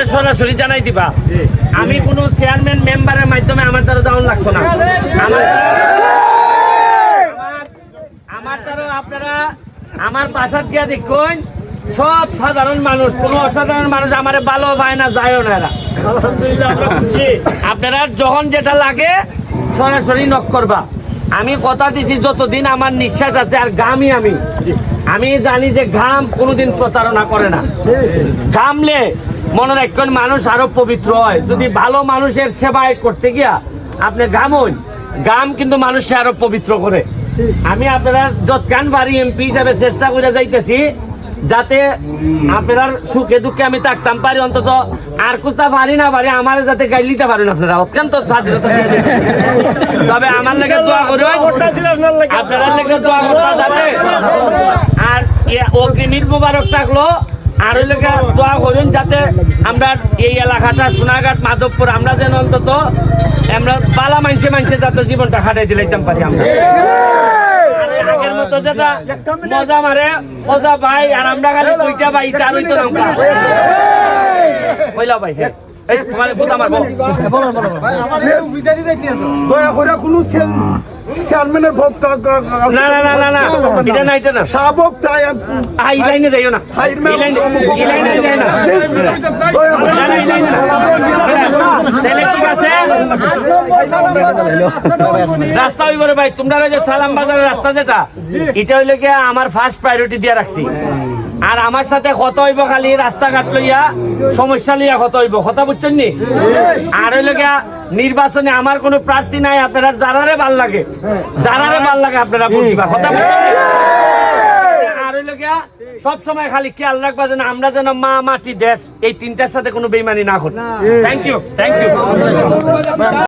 আমারে সরাসরি জানাই দিবা। আমি কোনো চেয়ারম্যান মেম্বারের মাধ্যমে আমার দ্বারা যাওয়ান লাগতো না। আমার দ্বারা আপনারা আমার বাসার গিয়া দেখুন সব সাধারণ মানুষ কোনো অসাধারণ মানুষ আমার ভালো পায় না যায়ও না। আপনারা যখন যেটা লাগে সরাসরি নক করবা। আমি কথা দিছি যতদিন আমার নিঃশ্বাস আছে আর ঘামই আমি। আমি জানি যে ঘাম কোনোদিন প্রতারণা করে না। ঘামলে মনে রাখবেন, মানুষ আরও পবিত্র হয়। যদি ভালো মানুষের সেবায় করতে গিয়া আপনি ঘামুন গাম কিন্তু মানুষকে আরও পবিত্র করে। আমি আপনারা যৎকান বাড়ি এমপি হিসাবে চেষ্টা করে যাইতেছি, যাতে আপনার সুখে দুঃখে আমি থাকতাম, পারি অন্তত আর কুস্তা পারি না পারি, আমার যাতে গাইল দিতে পারেন আপনারা। অত্যন্ত স্বাধীনতা তবে আমার লেগে দোয়া করুন আপনারা লেগে দোয়া করবেন যাতে আর অগ্রিমির মুবারক থাকল আর ওই দোয়া করুন যাতে আমরা এই এলাকাটা সোনাঘাট মাধবপুর, আমরা যেন অন্তত আমরা বালা মানছে মানছে যাতে জীবনটা খাটাই দিলাইতাম পারি আমরা। মজা মারে, মজা ভাই আর আমরা খালি দুইটা ভাই আমরা। ভাই এই তোমার কথা মারবো দয়া করে কোনো চেয়ারম্যানের ভোগ না না না না না এটা না এটা না। শাবক তাই আই লাইনে যাইও না। এই লাইনে এই লাইনে যাই না। না, না, না। তাহলে ঠিক আছে। রাস্তা হইবরে ভাই তোমরা যে সালাম বাজারের রাস্তা যেটা এটা হইলে গিয়া আমার ফার্স্ট প্রায়োরিটি দিয়ে রাখছি। আর আমার সাথে কত হইব খালি রাস্তাঘাট লইয়া সমস্যা লইয়া কত হইব। কথা বুঝছেন নি? আর হইলে গিয়া নির্বাচনে আমার কোনো প্রার্থী নাই আপনারা যারারে ভালো লাগে যারারে ভালো লাগে আপনারা বুঝিবা কথা বুঝছেন? আর হইল সব সময় খালি খেয়াল রাখবা যেন আমরা যেন মা মাটি দেশ এই তিনটার সাথে কোনো বেইমানি না করি থ্যাংক ইউ থ্যাংক ইউ